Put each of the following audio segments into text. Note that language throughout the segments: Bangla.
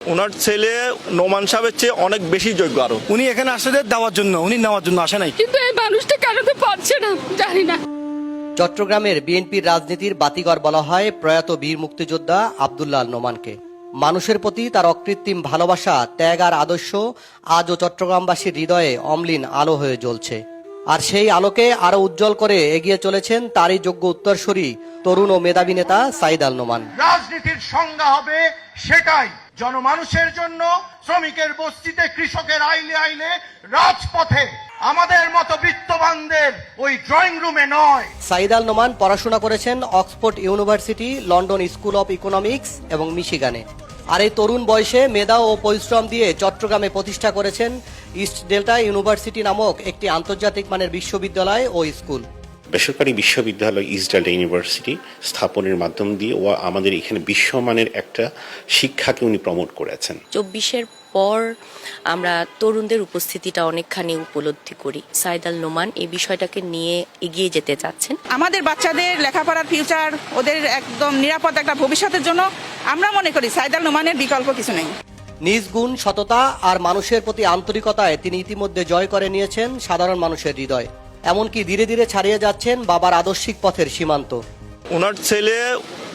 ওনার ছেলে নোমান সাহেবের চেয়ে অনেক বেশি যোগ্য আরও উনি এখানে আসছে যে দেওয়ার জন্য উনি নেওয়ার জন্য আসে নাই। কিন্তু এই মানুষটা কেন তো পারছে না জানি না। চট্টগ্রামের বিএনপির রাজনীতির বাতিঘর বলা হয় প্রয়াত বীর মুক্তিযোদ্ধা আবদুল্লাহ নোমানকে। মানুষের প্রতি তার অকৃত্রিম ভালোবাসা ত্যাগ আর আদর্শ আজও চট্টগ্রামবাসীর হৃদয়ে অম্লিন আলো হয়ে জ্বলছে। আর সেই আলোকে আরও উজ্জ্বল করে এগিয়ে চলেছেন তারই যোগ্য উত্তরসূরি তরুণ ও মেধাবী নেতা সাইদ আল নোমান। রাজনীতির সংজ্ঞা হবে সেটাই। জনমানুষের জন্য শ্রমিকের বস্তিতে, কৃষকের আইলে আইলে, রাজপথে আমাদের মতো বিত্তবানদের ওই ড্রয়িং রুমে নয়। সাইদ আল নোমান পড়াশোনা করেছেন Oxford University, London School of Economics এবং মিশিগানে। আর এই তরুণ বয়সে মেধা ও পরিশ্রম দিয়ে চট্টগ্রামে প্রতিষ্ঠা করেছেন ইস্ট ডেল্টা ইউনিভার্সিটি নামক একটি আন্তর্জাতিক মানের বিশ্ববিদ্যালয় ও স্কুল। বেসরকারি বিশ্ববিদ্যালয় ইস্ট ডেল্টা ইউনিভার্সিটি স্থাপনের মাধ্যম দিয়ে ও আমাদের এখানে বিশ্বমানের একটা শিক্ষাকে উনি প্রমোট করেছেন। চব্বিশের পর আমরা তরুণদের উপস্থিতিটা অনেকখানি উপলব্ধি করি। সাইদাল নোমান এই বিষয়টাকে নিয়ে এগিয়ে যেতে চাচ্ছেন। আমাদের বাচ্চাদের লেখাপড়ার ফিউচার ওদের একদম নিরাপদ একটা ভবিষ্যতের জন্য আমরা মনে করি সাইদাল নোমানের বিকল্প কিছু নেই। নিজ গুণ সততা আর মানুষের প্রতি আন্তরিকতায় তিনি ইতিমধ্যে জয় করে নিয়েছেন সাধারণ মানুষের হৃদয়। এমনকি ধীরে ধীরে ছাড়িয়ে যাচ্ছেন বাবার আদর্শিক পথের সীমান্ত। ওনার ছেলে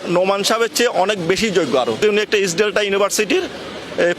নোমান সাহেবের চেয়ে অনেক বেশি যোগ্য আরও উনি একটা ইস্ট ডেল্টা ইউনিভার্সিটির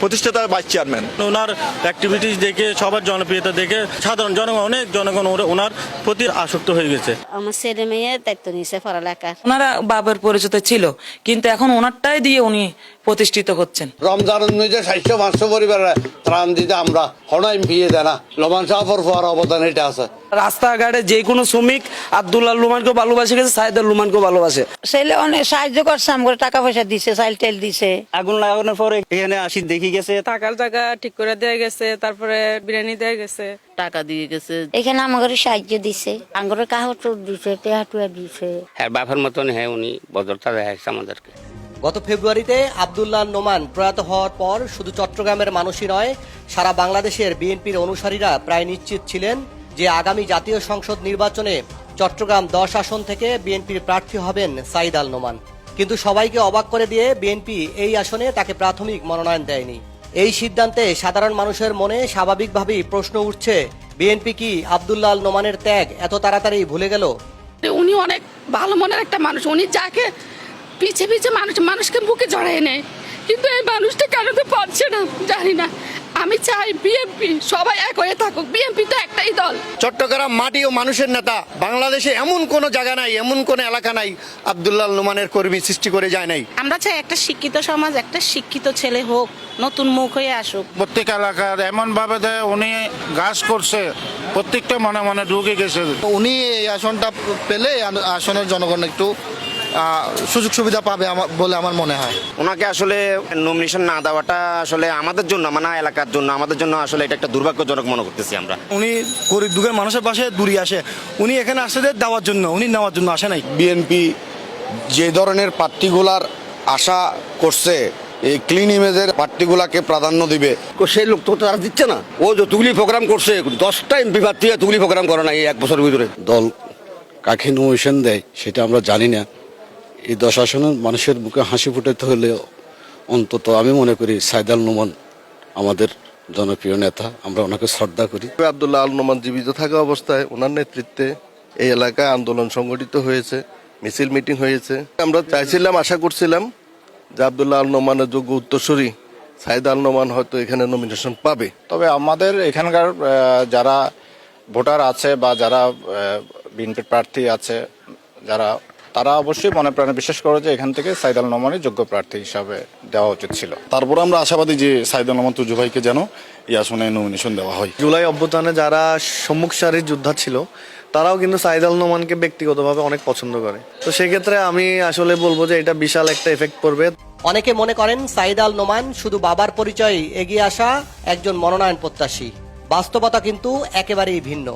প্রতিষ্ঠাতা ভাইস চেয়ারম্যান ওনার অ্যাক্টিভিটিস দেখে সবার জনপ্রিয়তা দেখে সাধারণ জনগণ অনেক জনগণ ওর- ওনার প্রতি আসক্ত হয়ে গেছে। আমার ছেলে মেয়ে দায়িত্ব নিয়েছে পড়ালেখার ওনারা বাবার পরিচিত ছিল কিন্তু এখন ওনারটাই দিয়ে উনি প্রতিষ্ঠিত হচ্ছেন। রমজান অনুযায়ী সাতশো পাঁচশো পরিবারে ত্রাণ দিতে আমরা হনাইম ফিয়ে দেয় না। লমান সাহাফর হওয়ার অবদান এটা আছে। রাস্তাঘাটে যে কোনো শ্রমিক আব্দুল্লাহ লুমানকে ভালোবাসে গেছে সাইদুল লুমানকে ভালোবাসে। ছেলে অনেক সাহায্য করছে আমার টাকা পয়সা দিছে চাইল টাইল দিছে। আগুন লাগানোর পরে এখানে আসি দেখি গেছে। টাকার জায়গা ঠিক করে দেওয়া গেছে তারপরে বিরিয়ানি দেওয়া গেছে। টাকা দিয়ে গেছে। এখানে আমাদের সাহায্য দিছে। আঙ্গুর কাহটু দিছে টেহাটুয়া দিছে। হ্যাঁ বাপের মতন হ্যাঁ উনি বদলতা দেখাচ্ছে আমাদেরকে। গত ফেব্রুয়ারিতে আবদুল্লাহ নোমান প্রয়াত হওয়ার পর শুধু চট্টগ্রামের মানুষই নয়, সারা বাংলাদেশের বিএনপির অনুসারীরা প্রায় নিশ্চিত ছিলেন যে আগামী জাতীয় সংসদ নির্বাচনে চট্টগ্রাম দশ আসন থেকে বিএনপির প্রার্থী হবেন সাইদ আল নোমান। কিন্তু সবাইকে অবাক করে দিয়ে বিএনপি এই আসনে তাকে প্রাথমিক মনোনয়ন দেয়নি। এই সিদ্ধান্তে সাধারণ মানুষের মনে স্বাভাবিকভাবেই প্রশ্ন উঠছে, বিএনপি কি আবদুল্লাহ নোমানের ত্যাগ এত তাড়াতাড়ি ভুলে গেল? উনি অনেক ভালো মনের একটা মানুষ। উনি যাকে পিছে পিছে মানুষ মানুষকে বুকে জড়ায় নেয়। কিন্তু এই মানুষটা কেন তো পারছে না? জানি না। আমি চাই বিএনপি সবাই এক হয়ে থাকুক। বিএনপি তো একটাই দল। চট্টগ্রাম মাটি ও মানুষের নেতা। বাংলাদেশে এমন কোনো জায়গা নাই এমন কোনো এলাকা নাই আব্দুল্লাহ নোমানের কর্মী সৃষ্টি করে যায় নাই। আমরা চাই একটা শিক্ষিত সমাজ একটা শিক্ষিত ছেলে হোক নতুন মুখ হয়ে আসুক। প্রত্যেক এলাকার এমন ভাবে উনি গাছ করছে প্রত্যেকটা মনে মনে ঢুকে গেছে। উনি এই আসনটা পেলে আসনের জনগণ একটু সুযোগ সুবিধা পাবে বলে আমার মনে হয়। ওনাকে আসলে নমিনেশন না দেওয়াটা আসলে আমাদের জন্য মানে এলাকার জন্য আমাদের জন্য আসলে এটা একটা দুর্ভাগ্যজনক মনে করতেছি আমরা। উনি গরিব দুঃখের মানুষের পাশে দূরে আসে। উনি এখানে আসছে যে দেওয়ার জন্য উনি নেওয়ার জন্য আসে নাই। বিএনপি যে ধরনের প্রার্থীগুলার আশা করছে এই ক্লিন ইমেজের প্রার্থীগুলাকে প্রাধান্য দিবে। সেই লোক তো তারা দিচ্ছে না। ও যতগুলি প্রোগ্রাম করছে দশটা এমপি প্রার্থী এতগুলি প্রোগ্রাম করে না এই এক বছর ভিতরে। দল কাকে নমিশন দেয় সেটা আমরা জানি না। এই দশ আসনের মানুষের মুখে হাসি ফুটাতে হলে অন্তত আমি মনে করি সাইদাল নোমান আমাদের জনপ্রিয় নেতা। আমরা ওনাকে শ্রদ্ধা করি। আব্দুল্লাহ আল নোমান জীবিত থাকা অবস্থায় ওনার নেতৃত্বে এই এলাকায় আন্দোলন সংগঠিত হয়েছে মিছিল মিটিং হয়েছে। আমরা চাইছিলাম আশা করছিলাম যে আবদুল্লাহ আল নোমানের যোগ্য উত্তরসূরি সাইদ আল নোমান হয়তো এখানে নমিনেশন পাবে। তবে আমাদের এখানকার যারা ভোটার আছে বা যারা বিএনপির প্রার্থী আছে যারা তারা অবশ্যই মনে প্রাণে বিশ্বাস করে যে এখান থেকে সাইদাল নোমানই যোগ্য প্রার্থী হিসাবে দেওয়া উচিত ছিল। তারপর আমরা আশাবাদী যে সাইদাল নোমান তুজু ভাইকে যেন এই আসনে নমিনেশন দেওয়া হয়। জুলাই অভ্যুত্থানে যারা সম্মুখ সারির যোদ্ধা ছিল তারাও কিন্তু সাইদ আল নোমানকে ব্যক্তিগতভাবে অনেক পছন্দ করে। তো সেক্ষেত্রে আমি আসলে বলব যে এটা বিশাল একটা এফেক্ট পড়বে। অনেকে মনে করেন সাইদ আল নোমান শুধু বাবার পরিচয় এগিয়ে আসা একজন মনোনয়ন প্রত্যাশী। বাস্তবতা কিন্তু একেবারেই ভিন্ন।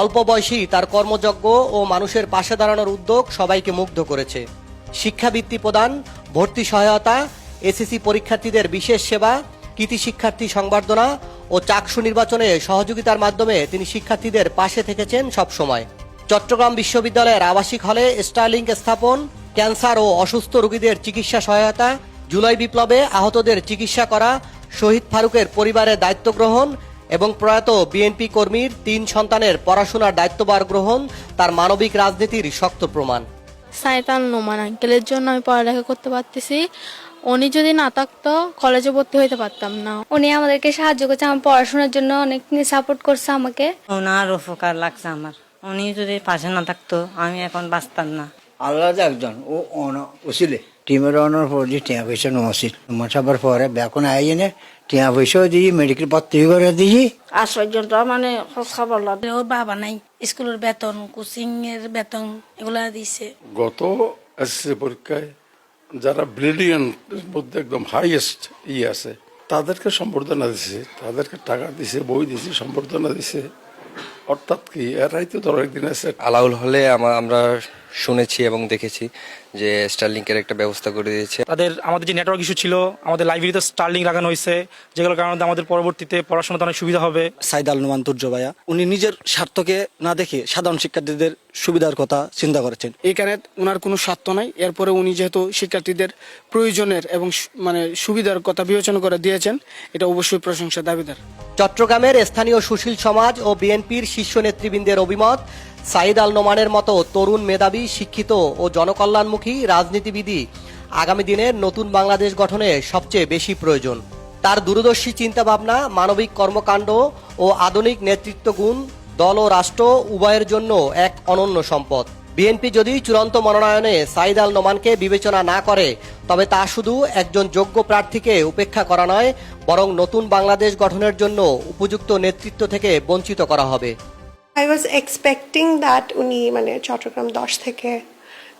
অল্প বয়সী তার কর্মযজ্ঞ ও মানুষের পাশে দাঁড়ানোর উদ্যোগ সবাইকে মুগ্ধ করেছে। শিক্ষাবৃত্তি প্রদান, ভর্তি সহায়তা, এসএসসি পরীক্ষার্থীদের বিশেষ সেবা, কৃতি শিক্ষার্থী সংবর্ধনা ও চাকসু নির্বাচনে সহযোগিতার মাধ্যমে তিনি শিক্ষার্থীদের পাশে থেকেছেন সবসময়। চট্টগ্রাম বিশ্ববিদ্যালয়ের আবাসিক হলে স্টারলিংক স্থাপন, ক্যান্সার ও অসুস্থ রোগীদের চিকিৎসা সহায়তা, জুলাই বিপ্লবে আহতদের চিকিৎসা করা, শহীদ ফারুকের পরিবারের দায়িত্ব গ্রহণ এবং প্রয়াত বিএনপি কর্মীর তিন সন্তানের পড়াশোনার দায়িত্বভার গ্রহণ তার মানবিক রাজনীতির শক্ত প্রমাণ। সাইতাল নোমান আঙ্কেলের জন্য আমি পড়ালেখা করতে পারতেছি। উনি যদি না থাকতো কলেজে ভর্তি হইতে পারতাম না। উনি আমাদেরকে সাহায্য করছে আমার পড়াশোনার জন্য অনেক সাপোর্ট করছে আমাকে। ওনার উপকার লাগছে আমার। উনি যদি পাশে না থাকতো আমি এখন বাঁচতাম না। আল্লাহ একজন ও উচিলে টিমের অনার পর যে টিয়া পয়সা নসিল মশাবার পরে বেকন আই এনে টিয়া পয়সাও দিয়ে মেডিকেল ভর্তি করে দিই আজ পর্যন্ত মানে খবর ওর বাবা নাই স্কুলের বেতন কোচিং এর বেতন এগুলা দিছে গত এসএসসি পরীক্ষায় যারা ব্রিলিয়ান্ট মধ্যে একদম হাইয়েস্ট ইয়ে আছে তাদেরকে সম্বর্ধনা দিছে তাদেরকে টাকা দিছে বই দিছে সম্বর্ধনা দিছে অর্থাৎ কি এরাই তো ধরো একদিন আছে আলাউল হলে আমরা শুনেছি এবং দেখেছি যে স্টারলিংকের একটা ব্যবস্থা করে দিয়েছে। তাদের আমাদের যে নেটওয়ার্ক ইস্যু ছিল আমাদের লাইব্রেরিতে স্টার্লিং লাগানো হয়েছে যেগুলোর কারণে আমাদের পরবর্তীতে পড়াশোনাতে অনেক সুবিধা হবে। সাইদ আল নোমান তুর্য ভাইয়া উনি নিজের স্বার্থকে না দেখে সাধারণ শিক্ষার্থীদের সুবিধার কথা চিন্তা করেছেন। এখানে ওনার কোনো স্বার্থ নাই এরপরে উনি যেহেতু শিক্ষার্থীদের প্রয়োজনের এবং মানে সুবিধার কথা বিবেচনা করে দিয়েছেন এটা অবশ্যই প্রশংসা দাবিদার। চট্টগ্রামের স্থানীয় সুশীল সমাজ ও বিএনপির শীর্ষ নেতৃবৃন্দের অভিমত। সাইদ আল নোমানের মতো তরুণ মেধাবী, শিক্ষিত ও জনকল্যাণমুখী রাজনীতিবিদই আগামী দিনের নতুন বাংলাদেশ গঠনে সবচেয়ে বেশি প্রয়োজন। তার দূরদর্শী চিন্তাভাবনা, মানবিক কর্মকাণ্ড ও আধুনিক নেতৃত্ব গুণ দল ও রাষ্ট্র উভয়ের জন্য এক অনন্য সম্পদ। বিএনপি যদি চূড়ান্ত মনোনয়নে সাইদ আল নোমানকে বিবেচনা না করে, তবে তা শুধু একজন যোগ্য প্রার্থীকে উপেক্ষা করা নয়, বরং নতুন বাংলাদেশ গঠনের জন্য উপযুক্ত নেতৃত্ব থেকে বঞ্চিত করা হবে। আই ওয়াজ এক্সপেক্টিং দ্যাট উনি মানে চট্টগ্রাম দশ থেকে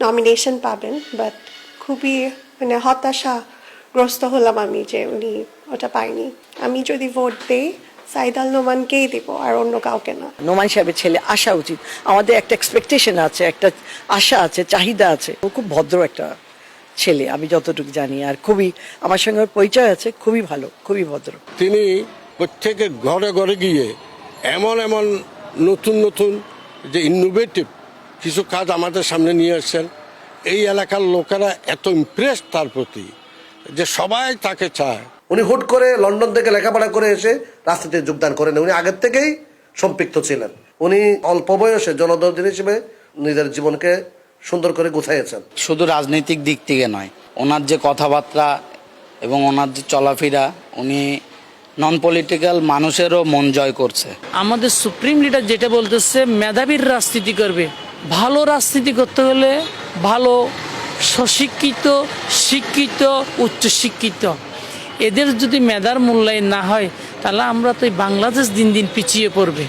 নমিনেশন পাবেন বাট খুবই মানে হতাশাগ্রস্ত হলাম আমি যে উনি ওটা পাইনি আমি যদি ভোট দিই সাইদ আল নোমানকেই দিব আর অন্য কাউকে না। নোমান সাহেবের ছেলে আসা উচিত। আমাদের একটা এক্সপেকটেশন আছে একটা আশা আছে চাহিদা আছে। ও খুব ভদ্র একটা ছেলে আমি যতটুকু জানি। আর খুবই আমার সঙ্গে পরিচয় আছে খুবই ভালো খুবই ভদ্র। তিনি প্রত্যেকের ঘরে ঘরে গিয়ে এমন এমন নতুন নতুন যে ইনোভেটিভ কিছু কাজ আমাদের সামনে নিয়ে আসছেন। এই এলাকার লোকেরা এত ইমপ্রেস তার প্রতি। যে সবাই তাকে চায়। উনি হুট করে লন্ডন থেকে লেখাপড়া করে এসে রাজনীতিতে যোগদান করেন। উনি আগের থেকেই সম্পৃক্ত ছিলেন। উনি অল্প বয়সে জনদর্দী হিসেবে নিজের জীবনকে সুন্দর করে গুছাইয়েছেন। শুধু রাজনৈতিক দিক থেকে নয় ওনার যে কথাবার্তা এবং ওনার যে চলাফেরা উনি নন পলিটিক্যাল মানুষেরও মন জয় করছে। আমাদের সুপ্রিম লিডার যেটা বলতেছে মেধাবীর রাজনীতি করবে। ভালো রাজনীতি করতে হলে ভালো সশিক্ষিত শিক্ষিত উচ্চশিক্ষিত। এদের যদি মেধার মূল্যায়ন না হয় তাহলে আমরা তো বাংলাদেশ দিন দিন পিছিয়ে পড়বে।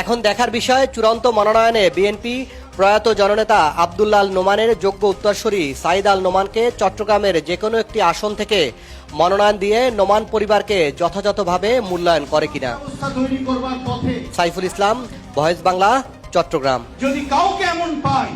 এখন দেখার বিষয় চূড়ান্ত মনোনয়নে বিএনপি প্রয়াত জননেতা আবদুল্লাল নোমানের যোগ্য উত্তরসূরি সাইদ আল নোমানকে চট্টগ্রামের যে কোনো একটি আসন থেকে মনোনয়ন দিয়ে নোমান পরিবারকে যথাযথভাবে মূল্যায়ন করে কিনা। সাইফুল ইসলাম ভয়েস বাংলা চট্টগ্রাম। যদি কাউকে এমন পাই